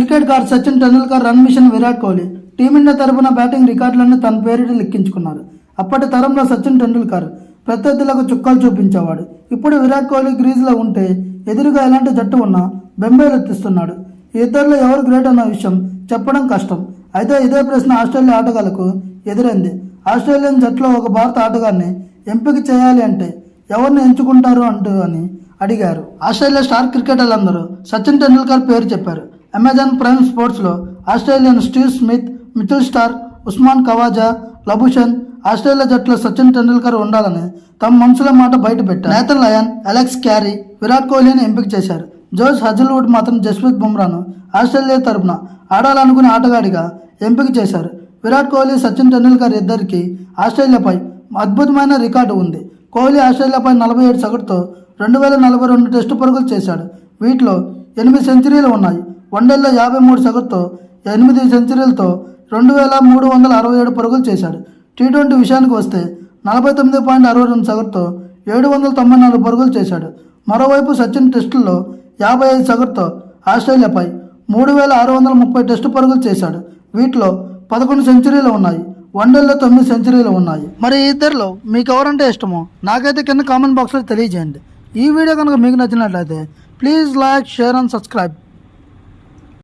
Cricket God Sachin Tendulkar run machine Virat Kohli Team India తరపున batting రికార్డులను తన పేరిట లెక్కించుకున్నారు. అప్పటి తరంలో సచిన్ టెండూల్కర్ ప్రత్యర్థులకు చుక్కలు చూపించేవాడు. ఇప్పుడు విరాట్ కోహ్లీ క్రీజ్లో ఉంటే ఎదురుగా ఎలాంటి జట్టు ఉన్నా బెంబేలెత్తిస్తున్నాడు ఇద్దరిలో ఎవరు గ్రేట్ అన్న విషయం చెప్పడం కష్టం. అయితే ఇదే ప్రశ్న ఆస్ట్రేలియా ఆటగాళ్ళకు ఎదురైంది. ఆస్ట్రేలియన్ జట్టులో ఒక భారత ఆటగాన్ని ఎంపిక చేయాలి అంటే ఎవరిని ఎంచుకుంటారు అంటూ అని అడిగారు. ఆస్ట్రేలియా స్టార్ క్రికెటర్లందరూ సచిన్ టెండూల్కర్ పేరు చెప్పారు. అమెజాన్ ప్రైమ్ స్పోర్ట్స్లో Australian Steve Smith Mitchell Starc Usman Khawaja Labuschagne Australia జట్టులో సచిన్ టెండూల్కర్ ఉండాలని తమ మనసులో మాట బయట పెట్టారు. Nathan Lyon Alex Carey Virat కోహ్లీని ఎంపిక చేశారు. జోస్ హజల్వుడ్ మాత్రం జస్ప్రీత్ బుమ్రాను ఆస్ట్రేలియా తరపున ఆడాలనుకునే ఆటగాడిగా ఎంపిక చేశారు. విరాట్ కోహ్లీ సచిన్ టెండూల్కర్ ఇద్దరికి ఆస్ట్రేలియాపై అద్భుతమైన రికార్డు ఉంది. కోహ్లీ ఆస్ట్రేలియాపై నలభై ఏడు సగటుతో రెండు వేల నలభై రెండు టెస్టు పరుగులు చేశాడు. వీటిలో ఎనిమిది సెంచరీలు ఉన్నాయి. వన్డేల్లో యాభై మూడు సగటుతో ఎనిమిది సెంచరీలతో రెండు వేల మూడు వందల అరవై ఏడు పరుగులు చేశాడు. టీ ట్వంటీ విషయానికి వస్తే నలభై తొమ్మిది పాయింట్ అరవై రెండు సగటుతో ఏడు వందల తొంభై నాలుగు పరుగులు చేశాడు. మరోవైపు సచిన్ టెస్టుల్లో యాభై ఐదు సగటుతో ఆస్ట్రేలియాపై మూడు వేల ఆరు వందల ముప్పై టెస్టు పరుగులు చేశాడు. వీటిలో పదకొండు సెంచరీలు ఉన్నాయి. వన్డేల్లో తొమ్మిది సెంచరీలు ఉన్నాయి. మరి ఇద్దరిలో మీకు ఎవరంటే ఇష్టమో నాకైతే కింద కామెంట్ బాక్స్లో తెలియజేయండి. ఈ వీడియో కనుక మీకు నచ్చినట్లయితే please like share and subscribe.